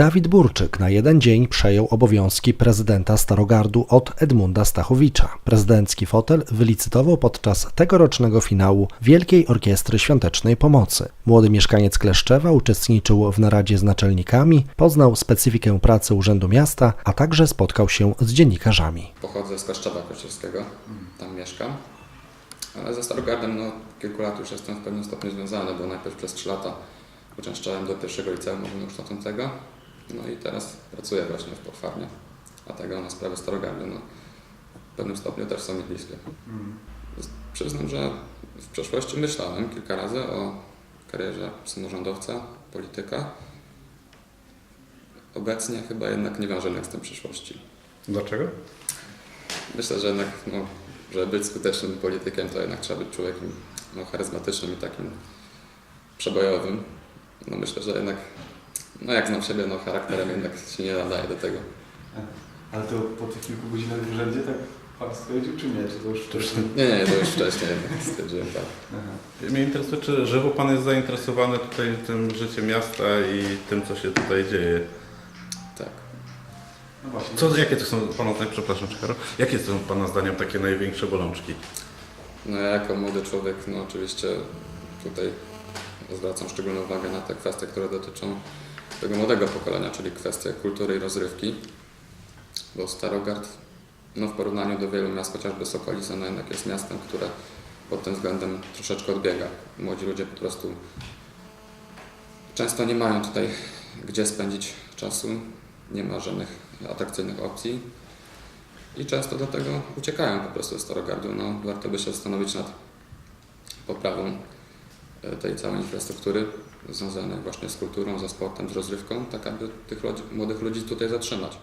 Dawid Burczyk na jeden dzień przejął obowiązki prezydenta Starogardu od Edmunda Stachowicza. Prezydencki fotel wylicytował podczas tegorocznego finału Wielkiej Orkiestry Świątecznej Pomocy. Młody mieszkaniec Kleszczewa uczestniczył w naradzie z naczelnikami, poznał specyfikę pracy Urzędu Miasta, a także spotkał się z dziennikarzami. Pochodzę z Klaszczowa Kościelskiego, tam mieszkam. Ale ze Starogardem no, kilku lat już jestem w pewnym stopniu związany, bo najpierw przez 3 lata uczęszczałem do pierwszego liceum ogólnokształcącego. No i teraz pracuję właśnie w Potwarnie. A tego na sprawę Starogardu no, w pewnym stopniu też są mi bliskie. Przyznam, że w przeszłości myślałem kilka razy o karierze samorządowca, polityka. Obecnie chyba jednak nie jednak z tym przyszłości. Dlaczego? Myślę, że jednak, no, żeby być skutecznym politykiem, to jednak trzeba być człowiekiem no, charyzmatycznym i takim przebojowym. No myślę, że jednak, no jak znam siebie, no charakterem jednak się nie nadaje do tego. Ale to po tych kilku godzinach w urzędzie tak pan stwierdził, czy nie? Czy to już wcześniej? Nie, nie, to już wcześniej stwierdziłem tak. Aha. Mnie interesuje, czy żywo Pan jest zainteresowany tutaj tym życiem miasta i tym, co się tutaj dzieje. tak. No właśnie. Co, jakie to są Pana zdaniem, przepraszam, Czekaro, jakie są Pana zdaniem takie największe bolączki? No ja jako młody człowiek, no oczywiście tutaj zwracam szczególną uwagę na te kwestie, które dotyczą tego młodego pokolenia, czyli kwestie kultury i rozrywki, bo Starogard no w porównaniu do wielu miast, chociażby Sokolice, no jednak jest miastem, które pod tym względem troszeczkę odbiega. Młodzi ludzie po prostu często nie mają tutaj gdzie spędzić czasu, nie ma żadnych atrakcyjnych opcji i często do tego uciekają po prostu z Starogardu. No, warto by się zastanowić nad poprawą tej całej infrastruktury związanej właśnie z kulturą, ze sportem, z rozrywką, tak aby tych młodych ludzi tutaj zatrzymać.